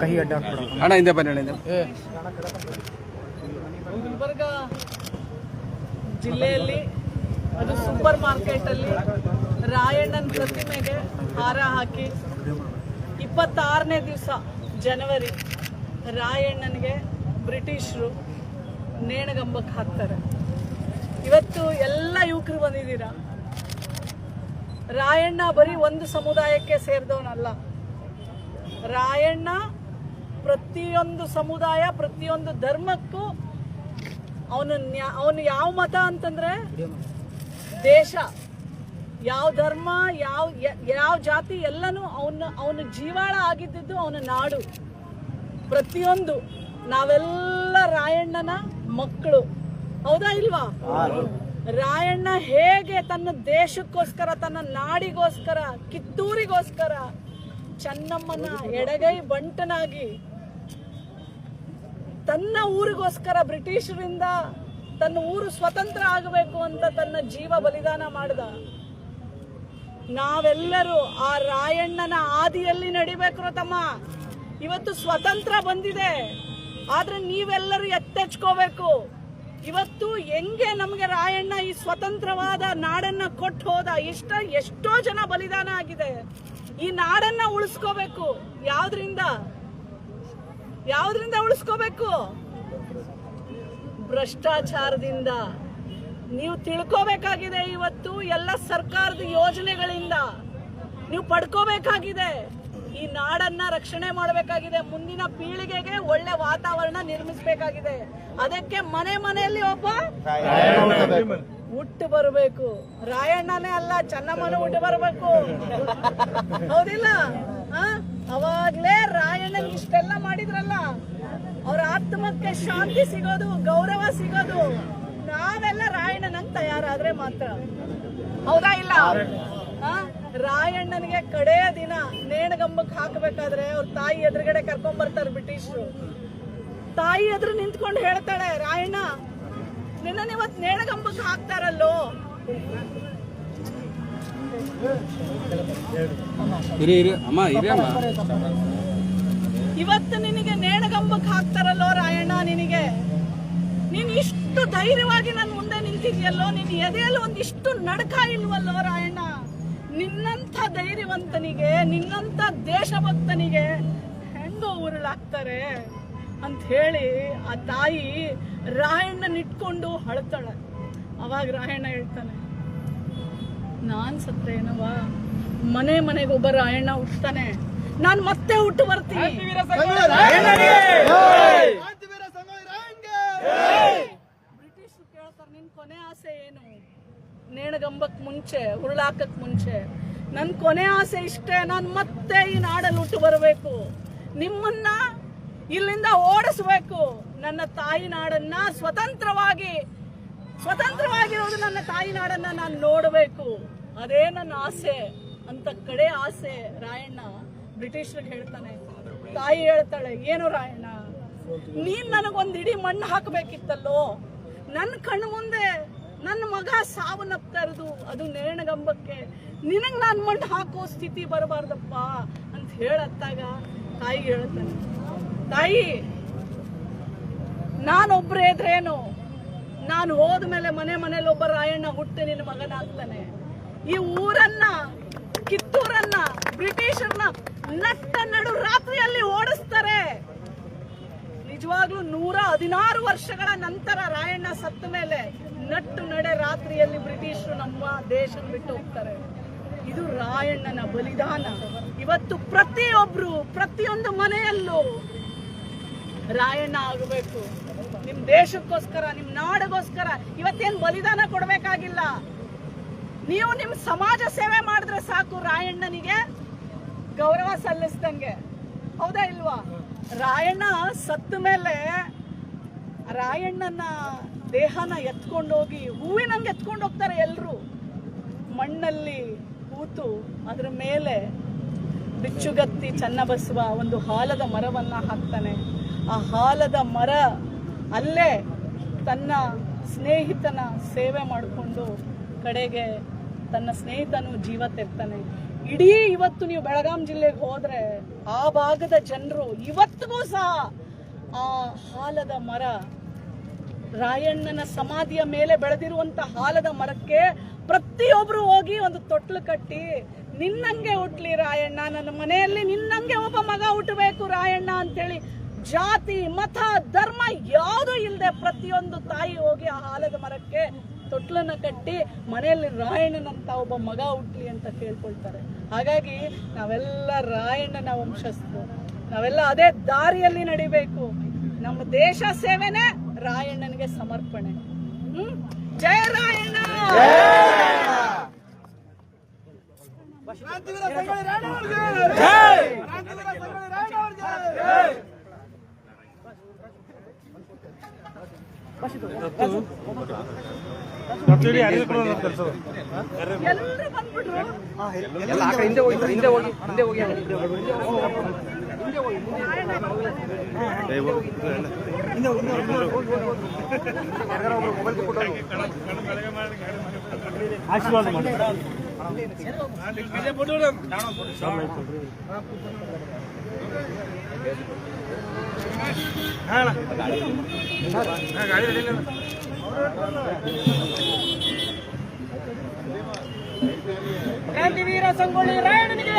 ಕಹಿ ಅಡ್ಡ ಹಣ ಅಣ್ಣ ಹಿಂದೆ ಬನ್ನಿ ಅಣ್ಣ ಹಿಂದೆ. ಗುಲ್ಬರ್ಗ ಜಿಲ್ಲೆಯಲ್ಲಿ ಅದು ಸೂಪರ್ ಮಾರ್ಕೆಟ್ ಅಲ್ಲಿ ರಾಯಣ್ಣನ ಪ್ರತಿಮೆಗೆ ಹಾರ ಹಾಕಿ ಇಪ್ಪತ್ತಾರನೇ ದಿವಸ ಜನವರಿ ರಾಯಣ್ಣನಿಗೆ ಬ್ರಿಟಿಷರು ನೇಣಗಂಬಕ್ಕೆ ಹಾಕ್ತಾರೆ. ಇವತ್ತು ಎಲ್ಲ ಯುವಕರು ಬಂದಿದ್ದೀರಾ? ರಾಯಣ್ಣ ಬರೀ ಒಂದು ಸಮುದಾಯಕ್ಕೆ ಸೇರಿದವನಲ್ಲ. ರಾಯಣ್ಣ ಪ್ರತಿಯೊಂದು ಸಮುದಾಯ, ಪ್ರತಿಯೊಂದು ಧರ್ಮಕ್ಕೂ ಅವನ ಅವನು ಯಾವ ಮತ ಅಂತಂದ್ರೆ ದೇಶ. ಯಾವ ಧರ್ಮ, ಯಾವ ಯಾವ ಜಾತಿ ಎಲ್ಲನೂ ಅವನ ಅವನ ಜೀವಾಳ ಆಗಿದ್ದಿದ್ದು ಅವನ ನಾಡು. ಪ್ರತಿಯೊಂದು, ನಾವೆಲ್ಲ ರಾಯಣ್ಣನ ಮಕ್ಕಳು. ಹೌದಾ ಇಲ್ವಾ? ರಾಯಣ್ಣ ಹೇಗೆ ತನ್ನ ದೇಶಕ್ಕೋಸ್ಕರ, ತನ್ನ ನಾಡಿಗೋಸ್ಕರ, ಕಿತ್ತೂರಿಗೋಸ್ಕರ, ಚೆನ್ನಮ್ಮನ ಎಡಗೈ ಬಂಟನಾಗಿ ತನ್ನ ಊರಿಗೋಸ್ಕರ ಬ್ರಿಟಿಷರಿಂದ ತನ್ನ ಊರು ಸ್ವತಂತ್ರ ಆಗಬೇಕು ಅಂತ ತನ್ನ ಜೀವ ಬಲಿದಾನ ಮಾಡಿದ. ನಾವೆಲ್ಲರೂ ಆ ರಾಯಣ್ಣನ ಆದಿಯಲ್ಲಿ ನಡಿಬೇಕು ತಮ್ಮ. ಇವತ್ತು ಸ್ವತಂತ್ರ ಬಂದಿದೆ. ಆದ್ರೆ ನೀವೆಲ್ಲರೂ ಎತ್ತೆಚ್ಕೋಬೇಕು. ಇವತ್ತು ಹೆಂಗೆ ನಮಗೆ ರಾಯಣ್ಣ ಈ ಸ್ವತಂತ್ರವಾದ ನಾಡನ್ನ ಕೊಟ್ಟು ಹೋದ? ಇಷ್ಟ ಎಷ್ಟೋ ಜನ ಬಲಿದಾನ ಆಗಿದೆ. ಈ ನಾಡನ್ನ ಉಳಿಸ್ಕೋಬೇಕು. ಯಾವ್ದ್ರಿಂದ? ಯಾವ್ದ್ರಿಂದ ಉಳಿಸ್ಕೋಬೇಕು? ಭ್ರಷ್ಟಾಚಾರದಿಂದ. ನೀವು ತಿಳ್ಕೋಬೇಕಾಗಿದೆ ಇವತ್ತು ಎಲ್ಲ ಸರ್ಕಾರದ ಯೋಜನೆಗಳಿಂದ. ನೀವು ಪಡ್ಕೋಬೇಕಾಗಿದೆ. ಈ ನಾಡನ್ನ ರಕ್ಷಣೆ ಮಾಡಬೇಕಾಗಿದೆ. ಮುಂದಿನ ಪೀಳಿಗೆಗೆ ಒಳ್ಳೆ ವಾತಾವರಣ ನಿರ್ಮಿಸಬೇಕಾಗಿದೆ. ಅದಕ್ಕೆ ಮನೆ ಮನೆಯಲ್ಲಿ ಒಬ್ಬ ಹುಟ್ಟು ಬರಬೇಕು. ರಾಯಣ್ಣನೇ ಅಲ್ಲ, ಚನ್ನಮ್ಮನ ಹುಟ್ಟು ಬರಬೇಕು. ಹೌದಿಲ್ಲ? ಅವಾಗ್ಲೇ ರಾಯಣ್ಣ ಇಷ್ಟೆಲ್ಲ ಮಾಡಿದ್ರಲ್ಲ, ಅವ್ರ ಆತ್ಮಕ್ಕೆ ಶಾಂತಿ ಸಿಗೋದು, ಗೌರವ ಸಿಗೋದು, ನಾವೆಲ್ಲ ರಾಯಣ್ಣನಂಗ್ ತಯಾರಾದ್ರೆ ಮಾತ್ರ. ಹೌದಾ ಇಲ್ಲ? ರಾಯಣ್ಣನಿಗೆ ಕಡೆಯ ದಿನ ನೇಣಗಂಬಕ್ಕೆ ಹಾಕಬೇಕಾದ್ರೆ ಅವ್ರ ತಾಯಿ ಎದುರುಗಡೆ ಕರ್ಕೊಂಡ್ ಬರ್ತಾರೆ ಬ್ರಿಟಿಷರು. ತಾಯಿ ಎದುರು ನಿಂತ್ಕೊಂಡು ಹೇಳ್ತಾಳೆ, ರಾಯಣ್ಣ ನಿನ್ನ ಇವತ್ ನೇಣಗಂಬಕ್ಕೆ ಹಾಕ್ತಾರಲ್ಲೋ? ಇವತ್ತು ನಿನಗೆ ನೇಣಗಂಬಕ್ಕೆ ಹಾಕ್ತಾರಲ್ಲೋ ರಾಯಣ್ಣ ನಿನಗೆ? ನೀನ್ ಇಷ್ಟು ಧೈರ್ಯವಾಗಿ ನನ್ನ ಮುಂದೆ ನಿಂತಿದ್ಯಲ್ಲೋ, ನಿನ್ ಎದೆಯಲ್ಲಿ ಒಂದಿಷ್ಟು ನಡಕ ಇಲ್ವಲ್ಲೋ ರಾಯಣ್ಣ? ನಿನ್ನಂಥ ಧೈರ್ಯವಂತನಿಗೆ, ನಿನ್ನಂಥ ದೇಶಭಕ್ತನಿಗೆ ಹೆಂಗೋ ಉರುಳಾಗ್ತಾರೆ ಅಂತ ಹೇಳಿ ಆ ತಾಯಿ ರಾಯಣ್ಣನ ಇಟ್ಕೊಂಡು ಅಳ್ತಾಳೆ. ಅವಾಗ ರಾಯಣ್ಣ ಹೇಳ್ತಾನೆ ನಾನ್ ಏನವಾ ಮನೆ ಮನೆಗೆ ಒಬ್ಬ ರಾಯಣ್ಣ ಹುಟ್ಟತಾನೆ ನಾನು ಮತ್ತೆ ಹುಟ್ಟು ಬರ್ತೀನಿ. ಬ್ರಿಟಿಷ್ ಕೇಳ್ತಾರೆ ನಿನ್ ಕೊನೆ ಆಸೆ ಏನು? ನೇಣಗಂಬಕ್ ಮುಂಚೆ ಉರುಳಾಕಕ್ ಮುಂಚೆ. ನನ್ ಕೊನೆ ಆಸೆ ಇಷ್ಟೇ ನಾನು ಮತ್ತೆ ಈ ನಾಡಲ್ಲಿ ಹುಟ್ಟು ಬರಬೇಕು. ನಿಮ್ಮನ್ನ ಇಲ್ಲಿಂದ ಓಡಿಸ್ಬೇಕು. ನನ್ನ ತಾಯಿ ನಾಡನ್ನ ಸ್ವತಂತ್ರವಾಗಿ ಸ್ವತಂತ್ರವಾಗಿರೋದು ನನ್ನ ತಾಯಿ ನಾಡನ್ನ ನಾನು ನೋಡಬೇಕು. ಅದೇ ನನ್ನ ಆಸೆ. ಅಂತ ಕಡೆ ಆಸೆ. ರಾಯಣ್ಣ ಬ್ರಿಟಿಷರಿಗೆ ಹೇಳ್ತಾನೆ. ತಾಯಿ ಹೇಳ್ತಾಳೆ, ಏನು ರಾಯಣ್ಣ? ನೀನ್ ನನಗೊಂದು ಇಡೀ ಮಣ್ಣು ಹಾಕಬೇಕಿತ್ತಲ್ಲೋ? ನನ್ನ ಕಣ್ಣು ಮುಂದೆ ನನ್ನ ಮಗ ಸಾವನ್ನಪ್ತಾ ಅದು ನೇಣಗಂಬಕ್ಕೆ ನಿನಗೆ ನಾನು ಮಣ್ಣು ಹಾಕೋ ಸ್ಥಿತಿ ಬರಬಾರ್ದಪ್ಪ. ಅಂತ ಹೇಳತ್ತಾಗ ತಾಯಿ ಹೇಳ್ತಾನೆ. ತಾಯಿ, ನಾನೊಬ್ರೇ ಇದ್ರೇನು? ನಾನು ಹೋದ್ಮೇಲೆ ಮನೆ ಮನೇಲಿ ಒಬ್ಬ ರಾಯಣ್ಣ ಹುಟ್ಟಿ ನಿನ್ನ ಮಗನಾಗ್ತಾನೆ. ಈ ಊರನ್ನ, ಕಿತ್ತೂರನ್ನ, ಬ್ರಿಟಿಷರ್ನ ನಟ್ಟ ನಡು ರಾತ್ರಿಯಲ್ಲಿ ಓಡಿಸ್ತಾರೆ. ನಿಜವಾಗ್ಲೂ ನೂರ ಹದಿನಾರು ವರ್ಷಗಳ ನಂತರ ರಾಯಣ್ಣ ಸತ್ತ ಮೇಲೆ ನಟ್ಟು ನಡೆ ರಾತ್ರಿಯಲ್ಲಿ ಬ್ರಿಟಿಷರು ನಮ್ಮ ದೇಶ ಬಿಟ್ಟು ಹೋಗ್ತಾರೆ. ಇದು ರಾಯಣ್ಣನ ಬಲಿದಾನ. ಇವತ್ತು ಪ್ರತಿಯೊಬ್ರು, ಪ್ರತಿಯೊಂದು ಮನೆಯಲ್ಲೂ ರಾಯಣ್ಣ ಆಗಬೇಕು. ನಿಮ್ ದೇಶಕ್ಕೋಸ್ಕರ, ನಿಮ್ ನಾಡಿಗೋಸ್ಕರ ಇವತ್ತೇನ್ ಬಲಿದಾನ ಕೊಡ್ಬೇಕಾಗಿಲ್ಲ. ನೀವು ನಿಮ್ ಸಮಾಜ ಸೇವೆ ಮಾಡಿದ್ರೆ ಸಾಕು ರಾಯಣ್ಣನಿಗೆ ಗೌರವ ಸಲ್ಲಿಸ್ದಂಗೆ. ಹೌದಾ ಇಲ್ವಾ? ರಾಯಣ್ಣ ಸತ್ತ ಮೇಲೆ ರಾಯಣ್ಣನ ದೇಹನ ಎತ್ಕೊಂಡೋಗಿ ಹೂವಿನಂಗೆ ಎತ್ಕೊಂಡು ಹೋಗ್ತಾರೆ ಎಲ್ರು. ಮಣ್ಣಲ್ಲಿ ಕೂತು ಅದ್ರ ಮೇಲೆ ಬಿಚ್ಚುಗತ್ತಿ ಚನ್ನಬಸವ ಒಂದು ಹಾಲದ ಮರವನ್ನ ಹಾಕ್ತಾನೆ. ಆ ಹಾಲದ ಮರ ಅಲ್ಲೇ ತನ್ನ ಸ್ನೇಹಿತನ ಸೇವೆ ಮಾಡಿಕೊಂಡು ಕಡೆಗೆ ತನ್ನ ಸ್ನೇಹಿತನು ಜೀವ ತೆರ್ತಾನೆ. ಇಡೀ ಇವತ್ತು ನೀವು ಬೆಳಗಾಂ ಜಿಲ್ಲೆಗೆ ಹೋದರೆ ಆ ಭಾಗದ ಜನರು ಇವತ್ತಿಗೂ ಸಹ ಆ ಹಾಲದ ಮರ, ರಾಯಣ್ಣನ ಸಮಾಧಿಯ ಮೇಲೆ ಬೆಳೆದಿರುವಂತ ಹಾಲದ ಮರಕ್ಕೆ ಪ್ರತಿಯೊಬ್ರು ಹೋಗಿ ಒಂದು ತೊಟ್ಲು ಕಟ್ಟಿ, ನಿನ್ನಂಗೆ ಹುಟ್ಲಿ ರಾಯಣ್ಣ, ನನ್ನ ಮನೆಯಲ್ಲಿ ನಿನ್ನಂಗೆ ಒಬ್ಬ ಮಗ ಹುಟ್ಟಬೇಕು ರಾಯಣ್ಣ ಅಂತೇಳಿ ಜಾತಿ ಮತ ಧರ್ಮ ಯಾವುದು ಇಲ್ಲದೆ ಪ್ರತಿಯೊಂದು ತಾಯಿ ಹೋಗಿ ಆ ಆಲದ ಮರಕ್ಕೆ ತೊಟ್ಲನ್ನ ಕಟ್ಟಿ ಮನೆಯಲ್ಲಿ ರಾಯಣ್ಣನಂತ ಒಬ್ಬ ಮಗ ಹುಟ್ಲಿ ಅಂತ ಕೇಳ್ಕೊಳ್ತಾರೆ. ಹಾಗಾಗಿ ನಾವೆಲ್ಲ ರಾಯಣ್ಣನ ವಂಶಸ್ಥರು. ನಾವೆಲ್ಲ ಅದೇ ದಾರಿಯಲ್ಲಿ ನಡಿಬೇಕು. ನಮ್ಮ ದೇಶ ಸೇವೆನೇ ರಾಯಣ್ಣನಿಗೆ ಸಮರ್ಪಣೆ. ಹ್ಮ್? ಜಯ ರಾಯಣ್ಣ! ಆಶೀರ್ವಾದ ಮಾಡಿ ಕ್ರಾಂತಿವೀರ ಸಂಗೊಳ್ಳಿ ರಾಯಣ್ಣನಿಗೆ